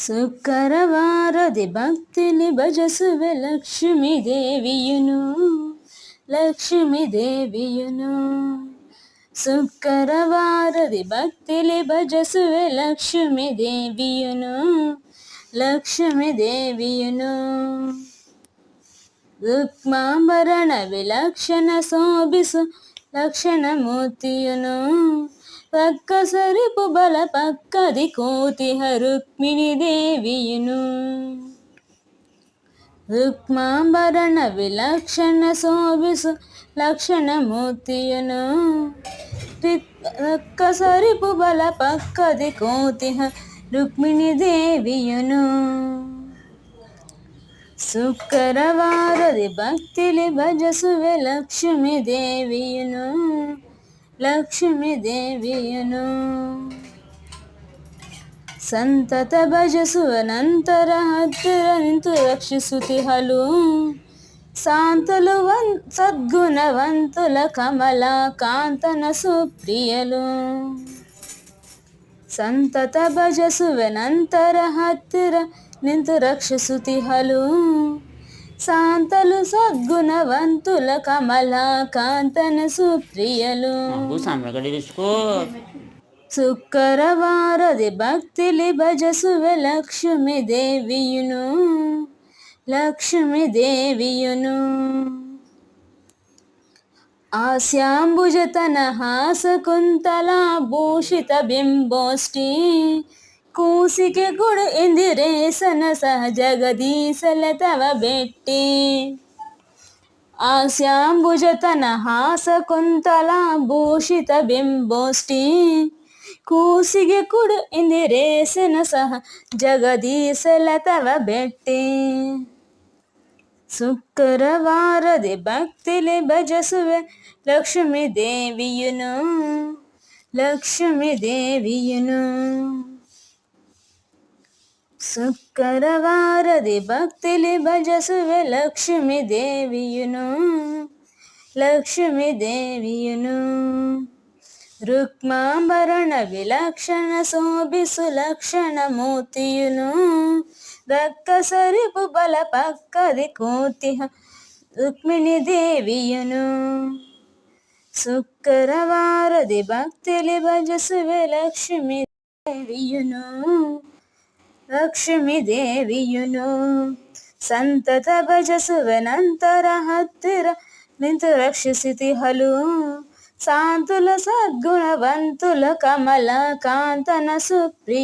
శుక్రవారది భక్తిని భజసుವೆ లక్ష్మీ దేవియును లక్ష్మీ దేవియును శుక్రవారది భక్తిలి భజసుವೆ లక్ష్మీ దేవియును లక్ష్మీ దేవియును రుక్మాంబరణ విలక్షణ శోభిసు లక్షణమూర్తియును పక్క సరిపు బల పక్కది కోతిహ రుక్మిణి దేవియును. రుక్మాంబరణ విలక్షణ శోభిసు లక్షణమూర్తియును. పక్క సరిపు బల పక్కది కోతిహ రుక్మిణి దేవియును. శుక్రవారది భక్తిలి భజసుವೆ లక్ష్మీ దేవియును. ಲಕ್ಷ್ಮೀದೇವಿಯನು ಸಂತತ ಭಜಸುವ ನಂತರ ಹತ್ತಿರ ನಿಂತು ರಕ್ಷಿಸುತ್ತಿಹಲು ಸಾಂತಲು ವನ್ ಸದ್ಗುಣವಂತುಲ ಕಮಲ ಕಾಂತನ ಸುಪ್ರಿಯಲು ಸಂತತ ಭಜಸುವ ನಂತರ ಹತ್ತಿರ ನಿಂತು ರಕ್ಷಿಸುತ್ತಿಹಲು శాంతలు సద్గుణవంతుల కమలకాంతన సుప్రియలు. శుక్రవారది భక్తిలి భజసువ లక్ష్మి దేవియును. లక్ష్మి దేవియును. ఆశ్యాంబుజ తన హాసకుంతలా భూషిత బింబోష్టి ಕೂಸಿಗೆ ಕೊಡು ಎಂದಿರೇಸನ ಸಹ ಜಗದೀಸಲ ತವ ಬೆಟ್ಟಿ ಆಸ್ಯಾಂಬುಜತನ ಹಾಸ ಕುಂತಲ ಭೂಷಿತ ಬಿಂಬೋಷ್ಟಿ ಕೂಸಿಗೆ ಕೊಡು ಎಂದಿರೇಸನ ಸಹ ಜಗದೀಸಲ ತವ ಬೆಟ್ಟಿ ಶುಕ್ರವಾರದಿ ಭಕ್ತಿಲಿ ಭಜಸುವೆ ಲಕ್ಷ್ಮೀ ದೇವಿಯುನು ಲಕ್ಷ್ಮೀ ದೇವಿಯುನು ಸುಕ್ಕರವಾರದಿ ಭಕ್ತಿಲಿ ಭಜಸುವೆ ಲಕ್ಷ್ಮಿ ದೇವಿಯುನು ಲಕ್ಷ್ಮಿ ದೇವಿಯುನು ರುಕ್ಮಾಭರಣ ವಿಲಕ್ಷಣ ಶೋಭಿಸು ಲಕ್ಷಣ ಮೂರ್ತಿಯುನು ರಕ್ಕ ಸರಿಪು ಬಲ ಪಕ್ಕದಿ ಕೂತಿ ರುಕ್ಮಿಣಿ ದೇವಿಯುನು ಸುಕ್ಕರವಾರದಿ ಭಕ್ತಿಲಿ ಭಜಸುವೆ ಲಕ್ಷ್ಮಿ ದೇವಿಯುನು ಲಕ್ಷ್ಮೀದೇವಿಯುನು ಸಂತತ ಭಜಸುವೆನಂತರ ಹತ್ತಿರ ನಿಂತು ರಕ್ಷಿಸಿತಿ ಹಲು ಸಾಂತುಲ ಸದ್ಗುಣವಂತುಲ ಕಮಲ ಕಾಂತನ ಸುಪ್ರಿಯ